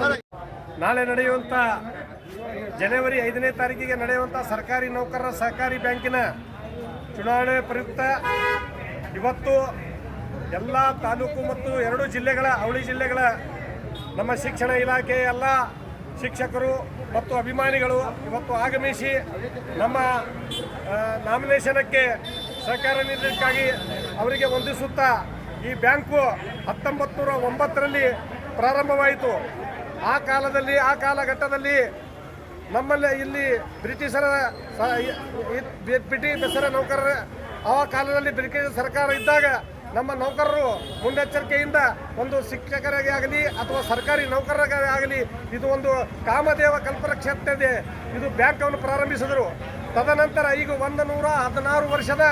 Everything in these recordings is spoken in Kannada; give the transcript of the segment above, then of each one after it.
ಸರಿ ನಾಳೆ ನಡೆಯುವಂಥ ಜನವರಿ ಐದನೇ ತಾರೀಕಿಗೆ ನಡೆಯುವಂಥ ಸರ್ಕಾರಿ ನೌಕರರ ಸಹಕಾರಿ ಬ್ಯಾಂಕಿನ ಚುನಾವಣೆ ಪ್ರಯುಕ್ತ ಇವತ್ತು ಎಲ್ಲ ತಾಲೂಕು ಮತ್ತು ಎರಡು ಜಿಲ್ಲೆಗಳ ಅವಳಿ ಜಿಲ್ಲೆಗಳ ನಮ್ಮ ಶಿಕ್ಷಣ ಇಲಾಖೆ ಎಲ್ಲ ಶಿಕ್ಷಕರು ಮತ್ತು ಅಭಿಮಾನಿಗಳು ಇವತ್ತು ಆಗಮಿಸಿ ನಮ್ಮ ನಾಮಿನೇಷನಕ್ಕೆ ಸಹಕಾರ ನೀಡಲಿಕ್ಕಾಗಿ ಅವರಿಗೆ ವಂದಿಸುತ್ತಾ ಈ ಬ್ಯಾಂಕು ಹತ್ತೊಂಬತ್ತು ನೂರ ಒಂಬತ್ತರಲ್ಲಿ ಪ್ರಾರಂಭವಾಯಿತು. ಆ ಕಾಲದಲ್ಲಿ, ಆ ಕಾಲಘಟ್ಟದಲ್ಲಿ ನಮ್ಮಲ್ಲಿ ಇಲ್ಲಿ ಬ್ರಿಟಿಷರ ಬ್ರಿಟಿಷ್ ಬ್ರಿಟಿಷರ ನೌಕರರ, ಆ ಕಾಲದಲ್ಲಿ ಬ್ರಿಟಿಷ್ ಸರ್ಕಾರ ಇದ್ದಾಗ ನಮ್ಮ ನೌಕರರು ಮುನ್ನೆಚ್ಚರಿಕೆಯಿಂದ ಒಂದು ಶಿಕ್ಷಕರಿಗೆ ಆಗಲಿ ಅಥವಾ ಸರ್ಕಾರಿ ನೌಕರರಿಗೆ ಆಗಲಿ, ಇದು ಒಂದು ಕಾಮದೇವ ಕಲ್ಪನ ಕ್ಷೇತ್ರ ಇದೆ ಇದು ಬ್ಯಾಂಕನ್ನು ಪ್ರಾರಂಭಿಸಿದರು. ತದನಂತರ ಈಗ ಒಂದು ನೂರ ಹದಿನಾರು ವರ್ಷದ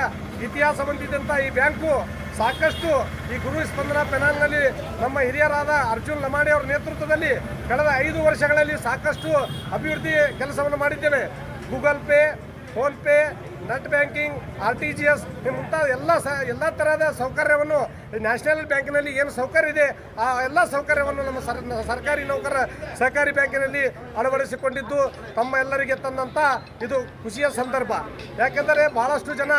ಇತಿಹಾಸ ಹೊಂದಿದ್ದಂಥ ಈ ಬ್ಯಾಂಕು ಸಾಕಷ್ಟು ಈ ಗುರು ಸ್ಪಂದನ ಪೆನಾಲ್ನಲ್ಲಿ ನಮ್ಮ ಹಿರಿಯರಾದ ಅರ್ಜುನ್ ಲಮಾಣಿ ಅವರ ನೇತೃತ್ವದಲ್ಲಿ ಕಳೆದ ಐದು ವರ್ಷಗಳಲ್ಲಿ ಸಾಕಷ್ಟು ಅಭಿವೃದ್ಧಿ ಕೆಲಸವನ್ನು ಮಾಡಿದ್ದೇವೆ. Google Pay, PhonePe net banking, R T G S ಮುಂತಾದ ಎಲ್ಲ ಸ, ಎಲ್ಲ ತರಹದ ಸೌಕರ್ಯವನ್ನು ನ್ಯಾಷನಲ್ ಬ್ಯಾಂಕಿನಲ್ಲಿ ಏನು ಸೌಕರ್ಯ ಇದೆ, ಆ ಎಲ್ಲ ಸೌಕರ್ಯವನ್ನು ನಮ್ಮ ಸರ್ ಸರ್ಕಾರಿ ನೌಕರರ ಸಹಕಾರಿ ಬ್ಯಾಂಕಿನಲ್ಲಿ ಅಳವಡಿಸಿಕೊಂಡಿದ್ದು ತಮ್ಮ ಎಲ್ಲರಿಗೆ ತಂದಂಥ ಇದು ಖುಷಿಯ ಸಂದರ್ಭ. ಯಾಕೆಂದರೆ ಬಹಳಷ್ಟು ಜನ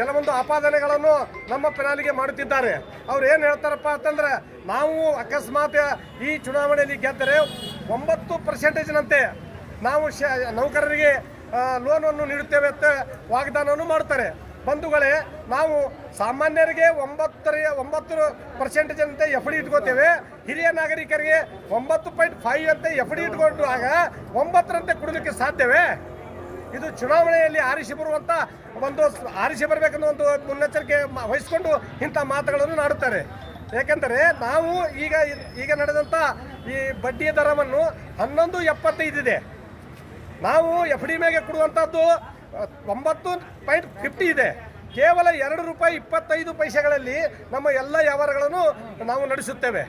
ಕೆಲವೊಂದು ಆಪಾದನೆಗಳನ್ನು ನಮ್ಮ ಪೆನಾಲಿಗೆ ಮಾಡುತ್ತಿದ್ದಾರೆ. ಅವ್ರು ಏನು ಹೇಳ್ತಾರಪ್ಪ ಅಂತಂದ್ರೆ, ನಾವು ಅಕಸ್ಮಾತ್ ಈ ಚುನಾವಣೆಯಲ್ಲಿ ಗೆದ್ದರೆ ಒಂಬತ್ತು ಪರ್ಸೆಂಟೇಜ್ನಂತೆ ನಾವು ಶ, ನೌಕರರಿಗೆ ಲೋನನ್ನು ನೀಡುತ್ತೇವೆ ಅಂತ ವಾಗ್ದಾನವನ್ನು ಮಾಡ್ತಾರೆ. ಬಂಧುಗಳೇ, ನಾವು ಸಾಮಾನ್ಯರಿಗೆ ಒಂಬತ್ತರ, ಒಂಬತ್ತು ಪರ್ಸೆಂಟೇಜ್ ಅಂತ ಎಫ್ ಡಿ ಇಟ್ಕೋತೇವೆ. ಹಿರಿಯ ನಾಗರಿಕರಿಗೆ ಒಂಬತ್ತು ಪಾಯಿಂಟ್ ಫೈವ್ ಅಂತ ಎಫ್ ಡಿ ಇಟ್ಕೊಂಡಾಗ ಒಂಬತ್ತರಂತೆ ಕೊಡಲಿಕ್ಕೆ ಸಾಧ್ಯವೇ? ಇದು ಚುನಾವಣೆಯಲ್ಲಿ ಆರಿಸಿ ಬರುವಂತ ಒಂದು ಆರಿಸಿ ಬರಬೇಕನ್ನೋ ಒಂದು ಮುನ್ನೆಚ್ಚರಿಕೆ ವಹಿಸಿಕೊಂಡು ಇಂಥ ಮಾತುಗಳನ್ನು ನಾಡುತ್ತಾರೆ. ಏಕೆಂದರೆ ನಾವು ಈಗ ಈಗ ನಡೆದಂಥ ಈ ಬಡ್ಡಿಯ ದರವನ್ನು ಹನ್ನೊಂದು ಎಪ್ಪತ್ತೈದಿದೆ ನಾವು ಎಫ್ ಡಿ ಮೇಲೆ ಕೊಡುವಂಥದ್ದು ಒಂಬತ್ತು ಪಾಯಿಂಟ್ ಫಿಫ್ಟಿ ಇದೆ. ಕೇವಲ ಎರಡು ರೂಪಾಯಿ ಇಪ್ಪತ್ತೈದು ಪೈಸೆಗಳಲ್ಲಿ ನಮ್ಮ ಎಲ್ಲ ವ್ಯವಹಾರಗಳನ್ನು ನಾವು ನಡೆಸುತ್ತೇವೆ.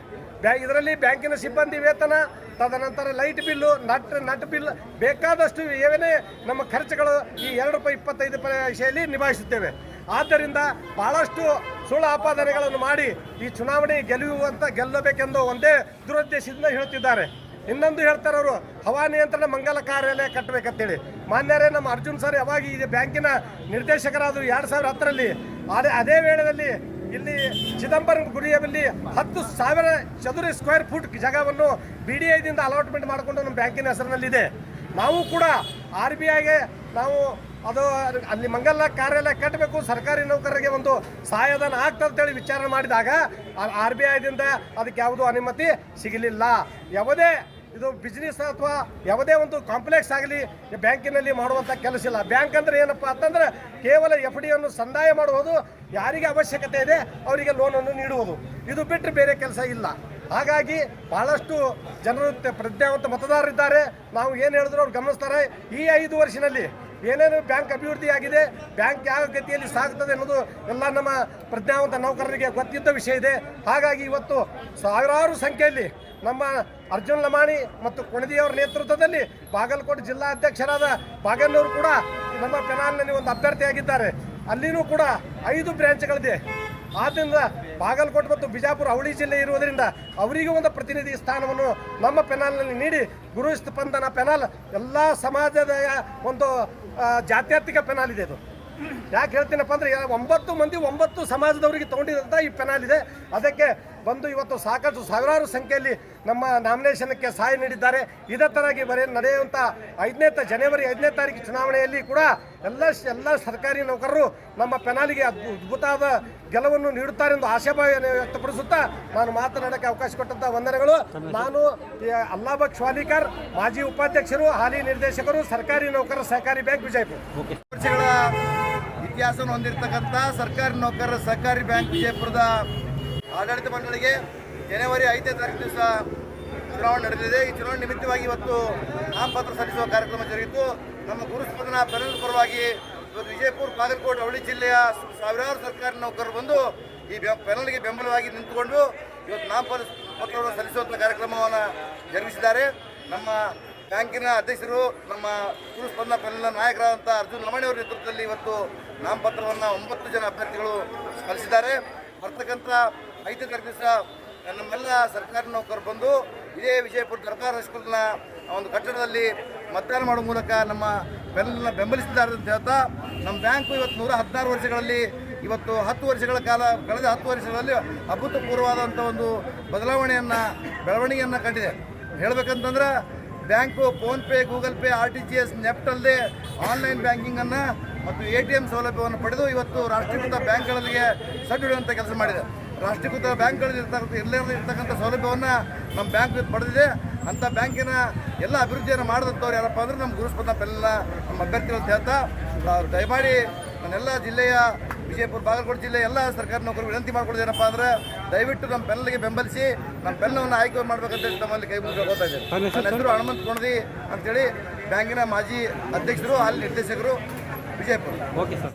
ಬ್ಯಾ, ಇದರಲ್ಲಿ ಬ್ಯಾಂಕಿನ ಸಿಬ್ಬಂದಿ ವೇತನ, ತದನಂತರ ಲೈಟ್ ಬಿಲ್ಲು, ನಟ್ ನಟ್ ಬಿಲ್, ಬೇಕಾದಷ್ಟು ಏನೇ ನಮ್ಮ ಖರ್ಚುಗಳು ಈ ಎರಡು ರೂಪಾಯಿ ಇಪ್ಪತ್ತೈದು ಪೈಸೆಯಲ್ಲಿ ನಿಭಾಯಿಸುತ್ತೇವೆ. ಆದ್ದರಿಂದ ಬಹಳಷ್ಟು ಸುಳ್ಳು ಆಪಾದನೆಗಳನ್ನು ಮಾಡಿ ಈ ಚುನಾವಣೆ ಗೆಲ್ಲುವಂತ, ಗೆಲ್ಲಬೇಕೆಂದು ಒಂದೇ ದುರುದ್ದೇಶದಿಂದ ಹೇಳ್ತಿದ್ದಾರೆ. ಇನ್ನೊಂದು ಹೇಳ್ತಾರೆ ಅವರು, ಹವಾ ನಿಯಂತ್ರಣ ಮಂಗಲ ಕಾರ್ಯಾಲಯ ಕಟ್ಟಬೇಕಂತೇಳಿ. ಮಾನ್ಯರೇ, ನಮ್ಮ ಅರ್ಜುನ್ ಸರ್ ಯಾವಾಗ ಈ ಬ್ಯಾಂಕಿನ ನಿರ್ದೇಶಕರಾದರು ಎರಡು ಸಾವಿರ ಹತ್ತರಲ್ಲಿ, ಅದೇ ಅದೇ ವೇಳೆಯಲ್ಲಿ ಇಲ್ಲಿ ಚಿದಂಬರಂ ಗುರಿಯಲ್ಲಿ ಹತ್ತು ಸಾವಿರ ಚದುರ ಸ್ಕ್ವೇರ್ ಫುಟ್ ಜಾಗವನ್ನು ಬಿ ಡಿ ಐದಿಂದ ಅಲಾಟ್ಮೆಂಟ್ ಮಾಡಿಕೊಂಡು ನಮ್ಮ ಬ್ಯಾಂಕಿನ ಹೆಸರಿನಲ್ಲಿದೆ. ನಾವು ಕೂಡ ಆರ್ ಬಿ ಐಗೆ ನಾವು ಅದು ಅಲ್ಲಿ ಮಂಗಲ ಕಾರ್ಯಾಲಯ ಕಟ್ಟಬೇಕು, ಸರ್ಕಾರಿ ನೌಕರರಿಗೆ ಒಂದು ಸಹಾಯಧನ ಆಗ್ತದೆ ಅಂತೇಳಿ ವಿಚಾರಣೆ ಮಾಡಿದಾಗ ಆರ್ ಬಿ ಐದಿಂದ ಅದಕ್ಕೆ ಯಾವುದೂ ಅನುಮತಿ ಸಿಗಲಿಲ್ಲ. ಯಾವುದೇ ಇದು ಬಿಸ್ನೆಸ್ ಅಥವಾ ಯಾವುದೇ ಒಂದು ಕಾಂಪ್ಲೆಕ್ಸ್ ಆಗಲಿ ಬ್ಯಾಂಕಿನಲ್ಲಿ ಮಾಡುವಂಥ ಕೆಲಸ ಇಲ್ಲ. ಬ್ಯಾಂಕ್ ಅಂದ್ರೆ ಏನಪ್ಪ ಅಂತಂದ್ರೆ ಕೇವಲ ಎಫ್ ಡಿಯನ್ನು ಸಂದಾಯ ಮಾಡುವುದು, ಯಾರಿಗೆ ಅವಶ್ಯಕತೆ ಇದೆ ಅವರಿಗೆ ಲೋನನ್ನು ನೀಡುವುದು. ಇದು ಬಿಟ್ಟರೆ ಬೇರೆ ಕೆಲಸ ಇಲ್ಲ. ಹಾಗಾಗಿ ಬಹಳಷ್ಟು ಜನರು ಪ್ರಜ್ಞಾವಂತ ಮತದಾರರಿದ್ದಾರೆ. ನಾವು ಏನು ಹೇಳಿದ್ರು ಅವ್ರು ಗಮನಿಸ್ತಾರೆ, ಈ ಐದು ವರ್ಷದಲ್ಲಿ ಏನೇನು ಬ್ಯಾಂಕ್ ಅಭಿವೃದ್ಧಿ ಆಗಿದೆ, ಬ್ಯಾಂಕ್ ಯಾವ ಗತಿಯಲ್ಲಿ ಸಾಗುತ್ತದೆ ಅನ್ನೋದು ಎಲ್ಲ ನಮ್ಮ ಪ್ರಜ್ಞಾವಂತ ನೌಕರರಿಗೆ ಗೊತ್ತಿದ್ದ ವಿಷಯ ಇದೆ. ಹಾಗಾಗಿ ಇವತ್ತು ಸಾವಿರಾರು ಸಂಖ್ಯೆಯಲ್ಲಿ ನಮ್ಮ ಅರ್ಜುನ್ ಲಮಾಣಿ ಮತ್ತು ಕೊಣದಿಯವರ ನೇತೃತ್ವದಲ್ಲಿ ಬಾಗಲಕೋಟೆ ಜಿಲ್ಲಾ ಅಧ್ಯಕ್ಷರಾದ ಬಾಗಲೂರು ಕೂಡ ನಮ್ಮ ಪೆನಾಲ್ನಲ್ಲಿ ಒಂದು ಅಭ್ಯರ್ಥಿಯಾಗಿದ್ದಾರೆ. ಅಲ್ಲಿನೂ ಕೂಡ ಐದು ಬ್ರಾಂಚ್ಗಳಿದೆ ಆದ್ದರಿಂದ ಬಾಗಲಕೋಟೆ ಮತ್ತು ಬಿಜಾಪುರ ಅವಳಿ ಜಿಲ್ಲೆ ಇರುವುದರಿಂದ ಅವರಿಗೂ ಒಂದು ಪ್ರತಿನಿಧಿ ಸ್ಥಾನವನ್ನು ನಮ್ಮ ಪೆನಾಲ್ನಲ್ಲಿ ನೀಡಿ ಗುರು ಸ್ಪಂದನ ಪೆನಾಲ್ ಎಲ್ಲ ಸಮಾಜದ ಒಂದು ಜಾತ್ಯತೀತ ಪೆನಾಲ್ ಇದೆ ಅದು. ಯಾಕೆ ಹೇಳ್ತೀನಪ್ಪ ಅಂದ್ರೆ ಒಂಬತ್ತು ಮಂದಿ ಒಂಬತ್ತು ಸಮಾಜದವರಿಗೆ ತೊಗೊಂಡಿದ್ದಂಥ ಈ ಪೆನಾಲ್ ಇದೆ. ಅದಕ್ಕೆ ಬಂದು ಇವತ್ತು ಸಾಕಷ್ಟು ಸಾವಿರಾರು ಸಂಖ್ಯೆಯಲ್ಲಿ ನಮ್ಮ ನಾಮಿನೇಷನ್ಗೆ ಸಹಾಯ ನೀಡಿದ್ದಾರೆ. ಇದೇ ತರಾಗಿ ಬರೆಯ ನಡೆಯುವಂಥ ಐದನೇ ತ, ಜನವರಿ ಐದನೇ ತಾರೀಕು ಚುನಾವಣೆಯಲ್ಲಿ ಕೂಡ ಎಲ್ಲ ಎಲ್ಲ ಸರ್ಕಾರಿ ನೌಕರರು ನಮ್ಮ ಪೆನಾಲಿಗೆ ಅದ್ಭು- ಅದ್ಭುತವಾದ ಗೆಲುವನ್ನು ನೀಡುತ್ತಾರೆ ಎಂದು ಆಶಾಭಾವನೆ ವ್ಯಕ್ತಪಡಿಸುತ್ತಾ ನಾನು ಮಾತನಾಡೋಕ್ಕೆ ಅವಕಾಶ ಕೊಟ್ಟಂಥ ವಂದನೆಗಳು. ನಾನು ಅಲ್ಲಾಬಕ್ ಶ್ವಾಲಿಕರ್, ಮಾಜಿ ಉಪಾಧ್ಯಕ್ಷರು, ಹಾಲಿ ನಿರ್ದೇಶಕರು, ಸರ್ಕಾರಿ ನೌಕರರ ಸಹಕಾರಿ ಬ್ಯಾಂಕ್ ವಿಜಯಪುರ. ಇತಿಹಾಸವನ್ನು ಹೊಂದಿರತಕ್ಕಂಥ ಸರ್ಕಾರಿ ನೌಕರರ ಸಹಕಾರಿ ಬ್ಯಾಂಕ್ ವಿಜಯಪುರದ ಆಡಳಿತ ಮಂಡಳಿಗೆ ಜನವರಿ ಐದನೇ ತಾರೀಕು ದಿವಸ ಚುನಾವಣೆ ನಡೆದಿದೆ. ಈ ಚುನಾವಣೆ ನಿಮಿತ್ತವಾಗಿ ಇವತ್ತು ನಾಮಪತ್ರ ಸಲ್ಲಿಸುವ ಕಾರ್ಯಕ್ರಮ ಜರುಗಿತು. ನಮ್ಮ ಗುರುಸ್ಪಂದನ ಪೆನಲ್ ಪರವಾಗಿ ಇವತ್ತು ವಿಜಯಪುರ, ಬಾಗಲಕೋಟೆ ಅವಳಿ ಜಿಲ್ಲೆಯ ಸಾವಿರಾರು ಸರ್ಕಾರಿ ನೌಕರರು ಬಂದು ಈ ಪೆನಲ್ಗೆ ಬೆಂಬಲವಾಗಿ ನಿಂತುಕೊಂಡು ಇವತ್ತು ನಾಮಪತ್ರ ಪತ್ರವನ್ನು ಸಲ್ಲಿಸುವಂಥ ಕಾರ್ಯಕ್ರಮವನ್ನು ಜರುಗಿಸಿದ್ದಾರೆ. ನಮ್ಮ ಬ್ಯಾಂಕಿನ ಅಧ್ಯಕ್ಷರು, ನಮ್ಮ ಗುರು ಪೆನಲ್ನ ನಾಯಕರಾದಂಥ ಅರ್ಜುನ್ ಲಮಣಿಯವರ ನೇತೃತ್ವದಲ್ಲಿ ಇವತ್ತು ನಾಮಪತ್ರವನ್ನು ಒಂಬತ್ತು ಜನ ಅಭ್ಯರ್ಥಿಗಳು ಸಲ್ಲಿಸಿದ್ದಾರೆ. ಬರ್ತಕ್ಕಂಥ ಐದನೇ ತಾರೀಕು ದಿವಸ ನಮ್ಮೆಲ್ಲ ಸರ್ಕಾರಿ ನೌಕರರು ಬಂದು ಇದೇ ವಿಜಯಪುರ ಸರ್ಕಾರ ಹೈಸ್ಕೂಲ್ನ ಒಂದು ಕಟ್ಟಡದಲ್ಲಿ ಮತದಾನ ಮಾಡುವ ಮೂಲಕ ನಮ್ಮ ಬೆಲ್ಲ ಬೆಂಬಲಿಸಿದ್ದಾರೆ ಅಂತ ಹೇಳ್ತಾ, ನಮ್ಮ ಬ್ಯಾಂಕು ಇವತ್ತು ನೂರ ಹದಿನಾರು ವರ್ಷಗಳಲ್ಲಿ, ಇವತ್ತು ಹತ್ತು ವರ್ಷಗಳ ಕಾಲ, ಕಳೆದ ಹತ್ತು ವರ್ಷಗಳಲ್ಲಿ ಅಭೂತಪೂರ್ವವಾದಂಥ ಒಂದು ಬದಲಾವಣೆಯನ್ನು, ಬೆಳವಣಿಗೆಯನ್ನು ಕಂಡಿದೆ. ಹೇಳಬೇಕಂತಂದ್ರೆ bank PhonePe Google Pay, R T G S, NEFT ಅಲ್ಲದೆ ಆನ್ಲೈನ್ ಬ್ಯಾಂಕಿಂಗನ್ನು ಮತ್ತು ಎ ಟಿ ಎಂ ಸೌಲಭ್ಯವನ್ನು ಪಡೆದು ಇವತ್ತು ರಾಷ್ಟ್ರೀಕೃತ ಬ್ಯಾಂಕ್ಗಳಿಗೆ ಸಡ್ಡಿಡುವಂಥ ಕೆಲಸ ಮಾಡಿದೆ. ರಾಷ್ಟ್ರೀಕೃತ ಬ್ಯಾಂಕ್ಗಳಲ್ಲಿ ಇರ್ತಕ್ಕಂಥ ಇರಲೇ ಇರ್ತಕ್ಕಂಥ ಸೌಲಭ್ಯವನ್ನು ನಮ್ಮ ಬ್ಯಾಂಕ್ ಪಡೆದಿದೆ. ಅಂಥ ಬ್ಯಾಂಕಿನ ಎಲ್ಲ ಅಭಿವೃದ್ಧಿಯನ್ನು ಮಾಡಿದಂಥವ್ರು ಯಾರಪ್ಪ ಅಂದ್ರೆ ನಮ್ಮ ಗುರುಸ್ಪಂದ ಬೆಲ್ಲ ನಮ್ಮ ಅಭ್ಯರ್ಥಿಗಳು ಅಂತ ಹೇಳ್ತಾ ಅವ್ರು ದಯಮಾಡಿ ನನ್ನೆಲ್ಲ ಜಿಲ್ಲೆಯ ವಿಜಯಪುರ ಬಾಗಲಕೋಟೆ ಜಿಲ್ಲೆ ಎಲ್ಲ ಸರ್ಕಾರಿ ನೌಕರರು ವಿನಂತಿ ಮಾಡ್ಕೊಳ್ಳೋದೇನಪ್ಪ ಅಂದ್ರೆ ದಯವಿಟ್ಟು ನಮ್ಮ ಬೆನ್ನಿಗೆ ಬೆಂಬಲಿಸಿ ನಮ್ಮ ಬೆನ್ನವನ್ನು ಆಯ್ಕೆ ಮಾಡಬೇಕಂತ ನಮ್ಮಲ್ಲಿ ಕೈ ಮುಗಿದು ಇದ್ದೇನೆ. ನನ್ನ ಹೆಸರು ಹನುಮಂತ ಕೊಣದಿ ಅಂತೇಳಿ ಬ್ಯಾಂಕಿನ ಮಾಜಿ ಅಧ್ಯಕ್ಷರು ಅಲ್ಲಿ ನಿರ್ದೇಶಕರು ವಿಜಯಪುರ. Okay sir.